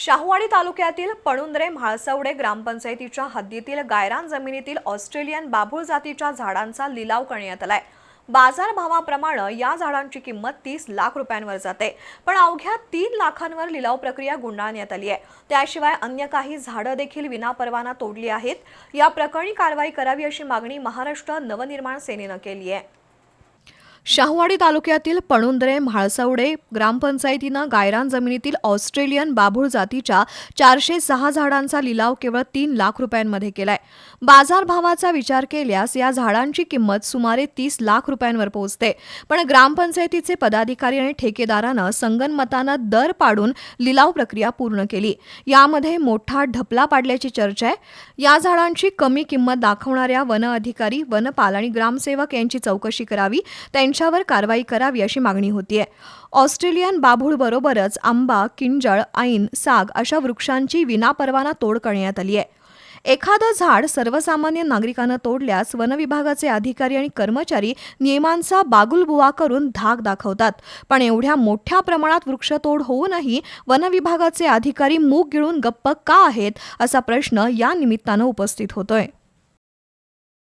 शाहूवाडी तालुक्यातील पणुंद्रे म्हाळसवडे ग्रामपंचायतीच्या हद्दीतील गायरान जमिनीतील ऑस्ट्रेलियन बाभूळ जातीच्या झाडांचा लिलाव करण्यात आलाय. बाजारभावाप्रमाणे या झाडांची किंमत तीस लाख रुपयांवर जाते. पण अवघ्या तीन लाखांवर लिलाव प्रक्रिया गुंडाळण्यात आली आहे. त्याशिवाय अन्य काही झाडं देखील विनापरवाना तोडली आहेत. या प्रकरणी कारवाई करावी अशी मागणी महाराष्ट्र नवनिर्माण सेनेनं केली आहे. शाहवाडी तालुक्यातील पणुंद्रे म्हाळसवडे ग्रामपंचायतीनं गायरान जमिनीतील ऑस्ट्रेलियन बाभूळ जातीच्या चारशे सहा झाडांचा लिलाव केवळ तीन लाख रुपयांमध्ये केलाय. बाजारभावाचा विचार केल्यास या झाडांची किंमत सुमारे तीस लाख रुपयांवर पोहोचते. पण ग्रामपंचायतीचे पदाधिकारी आणि ठेकेदारानं संगनमतानं दर पाडून लिलाव प्रक्रिया पूर्ण केली. यामध्ये मोठा ढपला पाडल्याची चर्चा आहे. या झाडांची कमी किंमत दाखवणाऱ्या वन अधिकारी वनपाल आणि ग्रामसेवक यांची चौकशी करावी. त्यांच्यावर कारवाई करावी अशी मागणी होतीये. ऑस्ट्रेलियन बाभूळ बरोबरच आंबा किंजळ ऐन साग अशा वृक्षांची विनापरवाना तोड करण्यात आली आहे. एखादं झाड सर्वसामान्य नागरिकांना तोडल्यास वनविभागाचे अधिकारी आणि कर्मचारी नियमांचा बागुलबुवा करून धाक दाखवतात. पण एवढ्या मोठ्या प्रमाणात वृक्षतोड होऊनही वनविभागाचे अधिकारी मूग गिळून गप्प का आहेत असा प्रश्न या निमित्तानं उपस्थित होतोय.